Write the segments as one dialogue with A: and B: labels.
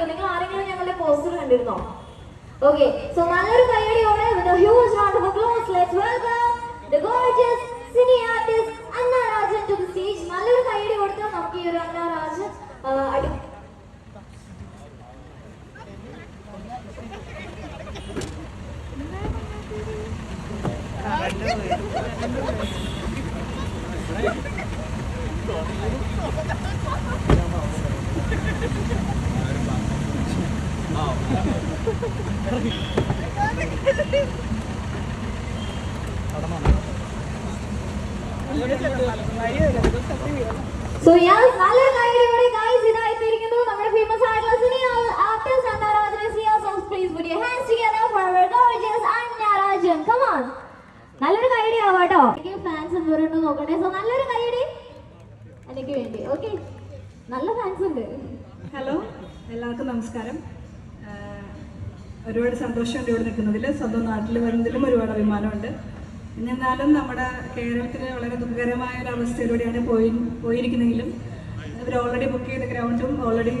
A: നോക്കിയോ? നിങ്ങൾ ആരെങ്കിലും ഞങ്ങളുടെ പോസ്റ്റർ കണ്ടിരുന്നോ? ഓക്കെ സോ നല്ലൊരു കൈയടിയോടെ with huge round of applause let's welcome the gorgeous cine artist Anna Rajan to the stage നല്ലൊരു കൈയടി കൊടുത്താൽ നമുക്ക് ഈ ഒരു അന്ന രാജൻ അടി Thank അടി സോ യെസ് നല്ല കൈയടിയോടെ ഗൈസ് ഇതാ എത്തിയിരിക്കുന്നു നമ്മുടെ ഫേമസ് ആയിട്ടുള്ള cine artist Anna Rajan Siya songs please put your hands together for our gorgeous Anna Rajan come on. നല്ലൊരു കൈയടി ആവാട്ടോ എനിക്ക് ഫാൻസ് എന്തോരുണ്ട് നോക്കട്ടെ. സോ നല്ലൊരു കൈയടി എനിക്ക് വേണ്ടി. ഓക്കെ നല്ല ഫാൻസ് ഉണ്ട്.
B: ഹലോ എല്ലാവർക്കും നമസ്കാരം. ഒരുപാട് സന്തോഷമുണ്ട് ഇവിടെ നിൽക്കുന്നതിൽ. സ്വന്തം നാട്ടിൽ വരുന്നതിലും ഒരുപാട് അഭിമാനമുണ്ട്. എന്നിരുന്നാലും നമ്മുടെ കേരളത്തിൽ വളരെ ദുഃഖകരമായ ഒരു അവസ്ഥയിലൂടെയാണ് പോയി പോയിരിക്കുന്നെങ്കിലും ഇവർ ഓൾറെഡി ബുക്ക് ചെയ്ത ഗ്രൗണ്ടും ഓൾറെഡി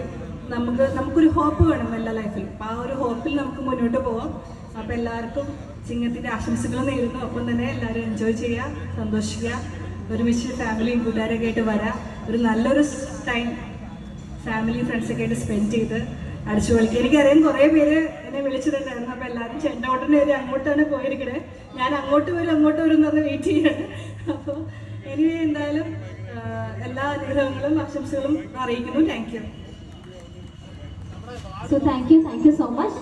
B: നമുക്ക് നമുക്കൊരു ഹോപ്പ് വേണം എല്ലാ ലൈഫിൽ അപ്പോൾ ആ ഒരു ഹോപ്പിൽ നമുക്ക് മുന്നോട്ട് പോവാം. അപ്പോൾ എല്ലാവർക്കും ചിങ്ങത്തിന്റെ ആശംസകൾ നേരുന്നു. ഒപ്പം തന്നെ എല്ലാവരും എൻജോയ് ചെയ്യുക സന്തോഷിക്കുക. ഒരുമിച്ച് ഫാമിലിയും കൂട്ടുകാരൊക്കെ ആയിട്ട് വരാം. ഒരു നല്ലൊരു ടൈം ഫാമിലി ഫ്രണ്ട്സൊക്കെ ആയിട്ട് സ്പെൻഡ് ചെയ്ത് അടിച്ചു പൊളിക്കുക എനിക്കറിയാം കുറേ പേര് എന്നെ വിളിച്ചിട്ടുണ്ടായിരുന്നു. അപ്പോൾ എല്ലാവരും ചെണ്ടോട്ടന്റെ വരെ അങ്ങോട്ടാണ് പോയിരിക്കണേ. ഞാൻ അങ്ങോട്ട് വരും അങ്ങോട്ട് വരും എന്ന് പറഞ്ഞ് വെയിറ്റ് ചെയ്യാണ്. അപ്പോൾ ഇനി എന്തായാലും എല്ലാ അനുഗ്രഹങ്ങളും ആശംസകളും അറിയിക്കുന്നു. Thank you
A: so thank you thank you so much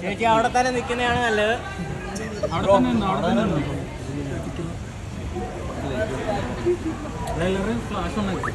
C: ചേച്ചി അവിടെ തന്നെ നിൽക്കുന്നതാണ് നല്ലത്.
D: ഫ്ലാഷ് ഓൺ ആക്കി